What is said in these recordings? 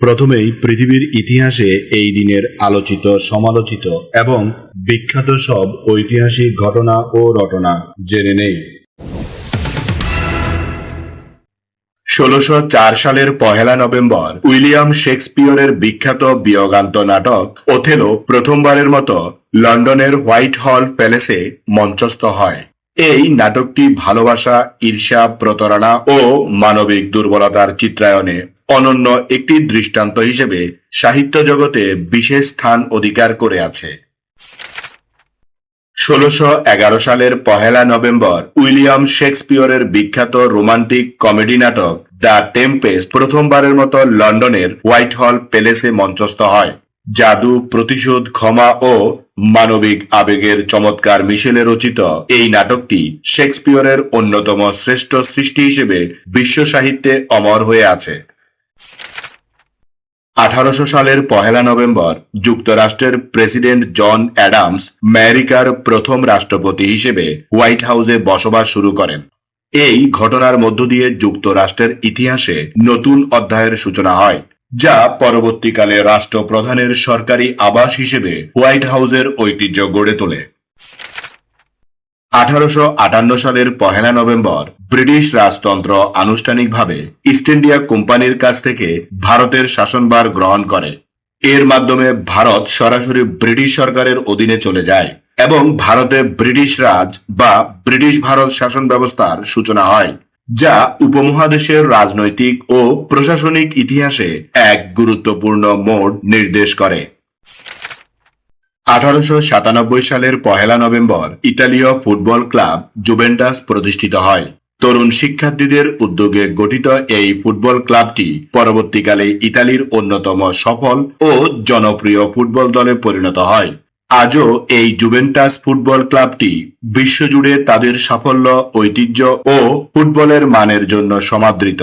প্রথমেই পৃথিবীর ইতিহাসে এই দিনের আলোচিত, সমালোচিত এবং বিখ্যাত সব ঐতিহাসিক ঘটনা ও রটনা জেনে নেই। ষোলোশো সালের পহেলা নভেম্বর, উইলিয়াম শেক্সপিয়রের বিখ্যাত বিয়োগান্ত নাটক, ওথেলো প্রথমবারের মতো লন্ডনের হোয়াইট হল প্যালেসে মঞ্চস্থ হয়। এই নাটকটি ভালোবাসা, ঈর্ষা, প্রতারণা ও মানবিক দুর্বলতার চিত্রায়নে অনন্য একটি দৃষ্টান্ত হিসেবে সাহিত্য জগতে বিশেষ স্থান অধিকার করে আছে। ষোলোশো এগারো সালের পহেলা নভেম্বর উইলিয়াম শেক্সপিয়রের বিখ্যাত রোমান্টিক কমেডি নাটক দ্য টেম্পেস্ট প্রথমবারের মতো লন্ডনের হোয়াইট হল প্যালেসে মঞ্চস্থ হয়। জাদু, প্রতিশোধ, ক্ষমা ও মানবিক আবেগের চমৎকার মিশেলে রচিত এই নাটকটি শেক্সপিয়রের অন্যতম শ্রেষ্ঠ সৃষ্টি হিসেবে বিশ্ব সাহিত্যে অমর হয়ে আছে। আঠারোশো সালের পহেলা নভেম্বর যুক্তরাষ্ট্রের প্রেসিডেন্ট জন অ্যাডামস আমেরিকার প্রথম রাষ্ট্রপতি হিসেবে হোয়াইট হাউসে বসবাস শুরু করেন। এই ঘটনার মধ্য দিয়ে যুক্তরাষ্ট্রের ইতিহাসে নতুন অধ্যায়ের সূচনা হয়, যা পরবর্তীকালে রাষ্ট্রপ্রধানের সরকারি আবাস হিসেবে হোয়াইট হাউসের ঐতিহ্য গড়ে তোলে। আঠারোশো আটান্ন সালের পহেলা নভেম্বর ব্রিটিশ রাজতন্ত্র আনুষ্ঠানিকভাবে ইস্ট ইন্ডিয়া কোম্পানির কাছ থেকে ভারতের শাসনভার গ্রহণ করে। এর মাধ্যমে ভারত সরাসরি ব্রিটিশ সরকারের অধীনে চলে যায় এবং ভারতে ব্রিটিশ রাজ বা ব্রিটিশ ভারত শাসন ব্যবস্থার সূচনা হয়, যা উপমহাদেশের রাজনৈতিক ও প্রশাসনিক ইতিহাসে এক গুরুত্বপূর্ণ মোড় নির্দেশ করে। আঠারোশো সাতানব্বই সালের পহেলা নভেম্বর ইতালীয় ফুটবল ক্লাব জুভেন্টাস প্রতিষ্ঠিত হয়। তরুণ শিক্ষার্থীদের উদ্যোগে গঠিত এই ফুটবল ক্লাবটি পরবর্তীকালে ইতালির অন্যতম সফল ও জনপ্রিয় ফুটবল দলে পরিণত হয়। আজও এই জুভেন্টাস ফুটবল ক্লাবটি বিশ্বজুড়ে তাদের সাফল্য, ঐতিহ্য ও ফুটবলের মানের জন্য সমাদৃত।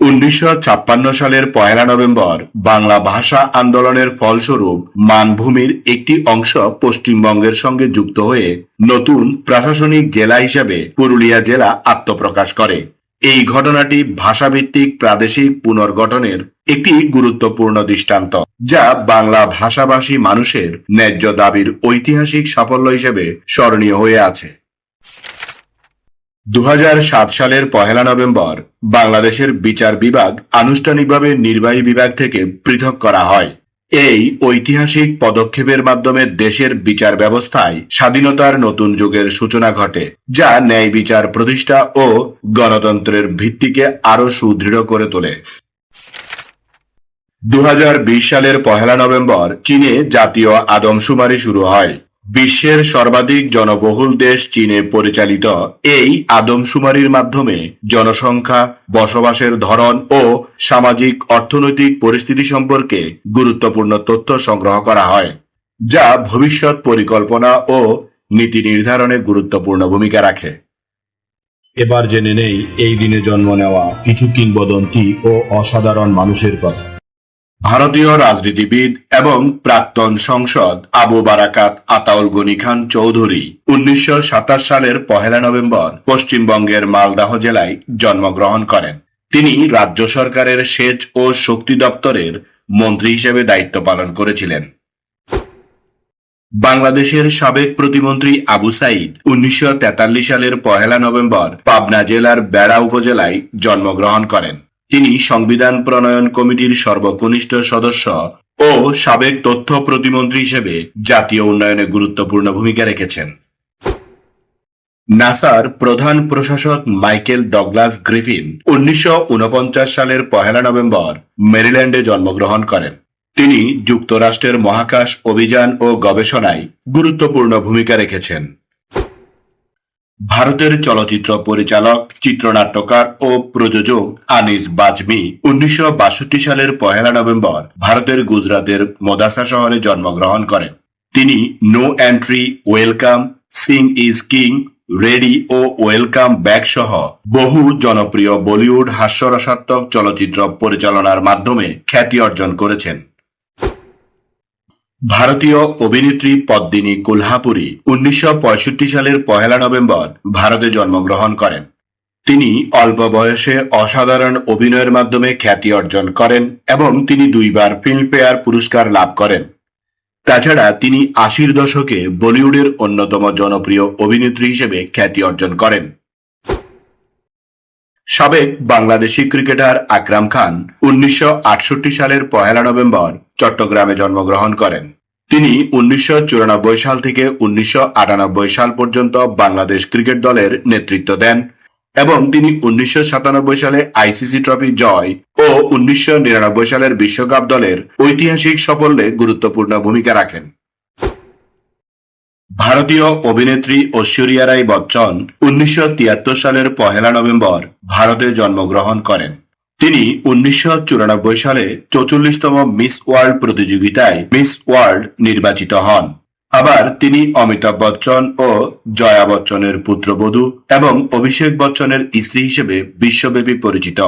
উনিশশো ছাপ্পান্ন সালের পয়লা নভেম্বর বাংলা ভাষা আন্দোলনের ফলস্বরূপ মানভূমির একটি অংশ পশ্চিমবঙ্গের সঙ্গে যুক্ত হয়ে নতুন প্রশাসনিক জেলা হিসাবে পুরুলিয়া জেলা আত্মপ্রকাশ করে। এই ঘটনাটি ভাষাভিত্তিক প্রাদেশিক পুনর্গঠনের একটি গুরুত্বপূর্ণ দৃষ্টান্ত, যা বাংলা ভাষাভাষী মানুষের ন্যায্য দাবির ঐতিহাসিক সাফল্য হিসেবে স্মরণীয় হয়ে আছে। দু হাজার সাত সালের পহেলা নভেম্বর বাংলাদেশের বিচার বিভাগ আনুষ্ঠানিকভাবে নির্বাহী বিভাগ থেকে পৃথক করা হয়। এই ঐতিহাসিক পদক্ষেপের মাধ্যমে দেশের বিচার ব্যবস্থায় স্বাধীনতার নতুন যুগের সূচনা ঘটে, যা ন্যায় বিচার প্রতিষ্ঠা ও গণতন্ত্রের ভিত্তিকে আরও সুদৃঢ় করে তোলে। দু হাজার বিশ সালের পহেলা নভেম্বর চীনে জাতীয় আদমশুমারি শুরু হয়। বিশ্বের সর্বাধিক জনবহুল দেশ চীনে পরিচালিত এই আদমশুমারির মাধ্যমে জনসংখ্যা, বসবাসের ধরন ও সামাজিক অর্থনৈতিক পরিস্থিতি সম্পর্কে গুরুত্বপূর্ণ তথ্য সংগ্রহ করা হয়, যা ভবিষ্যৎ পরিকল্পনা ও নীতি নির্ধারণে গুরুত্বপূর্ণ ভূমিকা রাখে। এবার জেনে নেই, এই দিনে জন্ম নেওয়া কিছু কিংবদন্তি ও অসাধারণ মানুষের কথা। ভারতীয় রাজনীতিবিদ এবং প্রাক্তন সংসদ আবু বারাকাত আতাউল গনি খান চৌধুরী উনিশশো সাতাশ সালের পহেলা নভেম্বর পশ্চিমবঙ্গের মালদাহ জেলায় জন্মগ্রহণ করেন। তিনি রাজ্য সরকারের সেচ ও শক্তি দপ্তরের মন্ত্রী হিসেবে দায়িত্ব পালন করেছিলেন। বাংলাদেশের সাবেক প্রতিমন্ত্রী আবু সাইদ উনিশশো তেতাল্লিশ সালের পহেলা নভেম্বর পাবনা জেলার বেড়া উপজেলায় জন্মগ্রহণ করেন। তিনি সংবিধান প্রণয়ন কমিটির সর্বকনিষ্ঠ সদস্য ও সাবেক তথ্য প্রতিমন্ত্রী হিসেবে জাতীয় উন্নয়নে গুরুত্বপূর্ণ ভূমিকা রেখেছেন। নাসার প্রধান প্রশাসক মাইকেল ডগলাস গ্রিফিন উনিশশো উনপঞ্চাশ সালের পহেলা নভেম্বর মেরিল্যান্ডে জন্মগ্রহণ করেন। তিনি যুক্তরাষ্ট্রের মহাকাশ অভিযান ও গবেষণায় গুরুত্বপূর্ণ ভূমিকা রেখেছেন। ভারতের চলচ্চিত্র পরিচালক, চিত্রনাট্যকার ও প্রযোজক আনিস বাজমি উনিশশো বাষট্টি সালের পহেলা নভেম্বর ভারতের গুজরাতের মোদাসা শহরে জন্মগ্রহণ করেন। তিনি No Entry, Welcome, Singh Is King, Ready O Welcome Back সহ বহু জনপ্রিয় বলিউড হাস্যরসাত্মক চলচ্চিত্র পরিচালনার মাধ্যমে খ্যাতি অর্জন করেছেন। ভারতীয় অভিনেত্রী পদ্মিনী কুলহাপুরি উনিশশো সালের পহেলা নভেম্বর ভারতে জন্মগ্রহণ করেন। তিনি অল্প বয়সে অসাধারণ অভিনয়ের মাধ্যমে খ্যাতি অর্জন করেন এবং তিনি দুইবার ফিল্মফেয়ার পুরস্কার লাভ করেন। তাছাড়া তিনি আশির দশকে বলিউডের অন্যতম জনপ্রিয় অভিনেত্রী হিসেবে খ্যাতি অর্জন করেন। সাবেক বাংলাদেশি ক্রিকেটার আকরাম খান উনিশশো আটষট্টি সালের পহেলা নভেম্বর চট্টগ্রামে জন্মগ্রহণ করেন। তিনি উনিশশো চুরানব্বই সাল থেকে উনিশশো আটানব্বই সাল পর্যন্ত বাংলাদেশ ক্রিকেট দলের নেতৃত্ব দেন এবং তিনি উনিশশো সাতানব্বই সালে আইসিসি ট্রফি জয় ও উনিশশো নিরানব্বই সালের বিশ্বকাপ দলের ঐতিহাসিক সাফল্যে গুরুত্বপূর্ণ ভূমিকা রাখেন। ভারতীয় অভিনেত্রী ঐশ্বরিয়া রাই বচ্চন উনিশশো তিয়াত্তর সালের পহেলা নভেম্বর ভারতে জন্মগ্রহণ করেন। তিনি উনিশশো চুরানব্বই সালে চৌচল্লিশতম মিস ওয়ার্ল্ড প্রতিযোগিতায় মিস ওয়ার্ল্ড নির্বাচিত হন। আবার তিনি অমিতাভ বচ্চন ও জয়া বচ্চনের পুত্রবধূ এবং অভিষেক বচ্চনের স্ত্রী হিসেবে বিশ্বব্যাপী পরিচিত।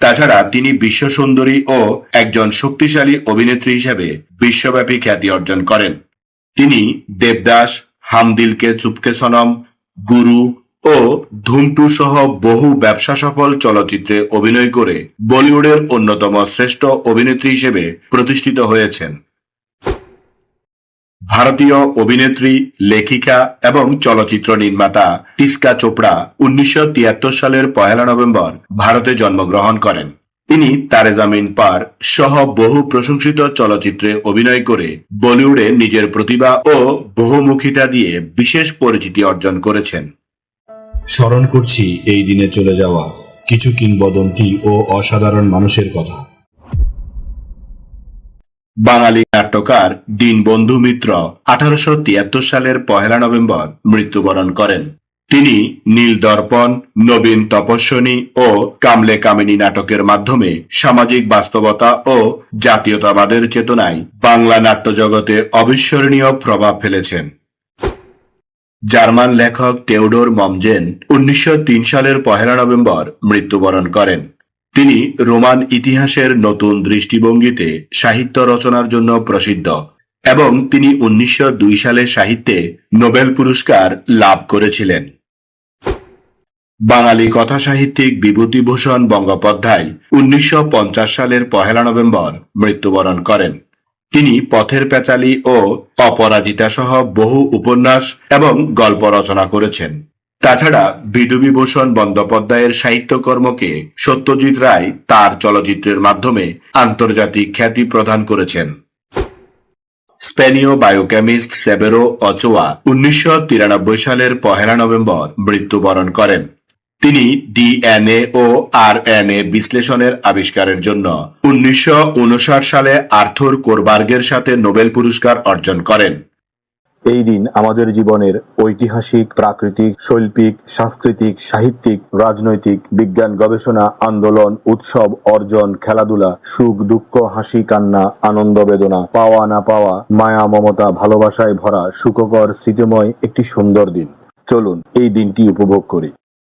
তাছাড়া তিনি বিশ্ব সুন্দরী ও একজন শক্তিশালী অভিনেত্রী হিসেবে বিশ্বব্যাপী খ্যাতি অর্জন করেন। তিনি দেবদাস হামদিলকে চুপকে সনম, গুরু ও ধুমটু সহ বহু ব্যবসা সফল চলচ্চিত্রে অভিনয় করে বলিউডের অন্যতম শ্রেষ্ঠ অভিনেত্রী হিসেবে প্রতিষ্ঠিত হয়েছেন। ভারতীয় অভিনেত্রী, লেখিকা এবং চলচ্চিত্র নির্মাতা টিস্কা চোপড়া উনিশশো তিয়াত্তর সালের পহেলা নভেম্বর ভারতে জন্মগ্রহণ করেন। তিনি তারে জামিন পার সহ বহু প্রশংসিত চলচ্চিত্রে অভিনয় করে বলিউডে নিজের প্রতিভা ও বহুমুখিতা দিয়ে বিশেষ পরিচিতি অর্জন করেছেন। স্মরণ করছি এই দিনে চলে যাওয়া কিছু কিংবদন্তি ও অসাধারণ মানুষের কথা। বাঙালি নাট্যকার দীনবন্ধু মিত্র আঠারোশো তিয়াত্তর সালের পহেলা নভেম্বর মৃত্যুবরণ করেন। তিনি নীল দর্পণ, নবীন তপস্বনী ও কামলে কামিনী নাটকের মাধ্যমে সামাজিক বাস্তবতা ও জাতীয়তাবাদের চেতনায় বাংলা নাট্য জগতে অবিস্মরণীয় প্রভাব ফেলেছেন। জার্মান লেখক টেউডোর মমজেন উনিশশো তিন সালের পহেলা নভেম্বর মৃত্যুবরণ করেন। তিনি রোমান ইতিহাসের নতুন দৃষ্টিভঙ্গিতে সাহিত্য রচনার জন্য প্রসিদ্ধ এবং তিনি উনিশশো দুই সালে সাহিত্যে নোবেল পুরস্কার লাভ করেছিলেন। বাঙালি কথা সাহিত্যিক বিভূতিভূষণ বঙ্গোপাধ্যায় উনিশশো পঞ্চাশ সালের পহেলা নভেম্বর মৃত্যুবরণ করেন। তিনি পথের পেঁচালী ও অপরাজিতা সহ বহু উপন্যাস এবং গল্প রচনা করেছেন। তাছাড়া বিধুবিভূষণ বন্দ্যোপাধ্যায়ের সাহিত্যকর্মকে সত্যজিৎ রায় তার চলচ্চিত্রের মাধ্যমে আন্তর্জাতিক খ্যাতি প্রদান করেছেন। স্পেনীয় বায়োকেমিস্ট সেবেরো অচোয়া উনিশশো তিরানব্বই সালের পহেলা নভেম্বর মৃত্যুবরণ করেন। তিনি ডিএনএ ও আরএনএ বিশ্লেষণের আবিষ্কারের জন্য উনিশশো উনষাট সালে আর্থুর কোরবার্গের সাথে নোবেল পুরস্কার অর্জন করেন। এই দিন আমাদের জীবনের ঐতিহাসিক, প্রাকৃতিক, শৈল্পিক, সাংস্কৃতিক, সাহিত্যিক, রাজনৈতিক, বিজ্ঞান, গবেষণা, আন্দোলন, উৎসব, অর্জন, খেলাধুলা, সুখ, দুঃখ, হাসি, কান্না, আনন্দ, বেদনা, পাওয়া, না পাওয়া, মায়া, মমতা, ভালোবাসায় ভরা, সুখকর, স্মৃতিময় একটি সুন্দর দিন। চলুন এই দিনটি উপভোগ করি।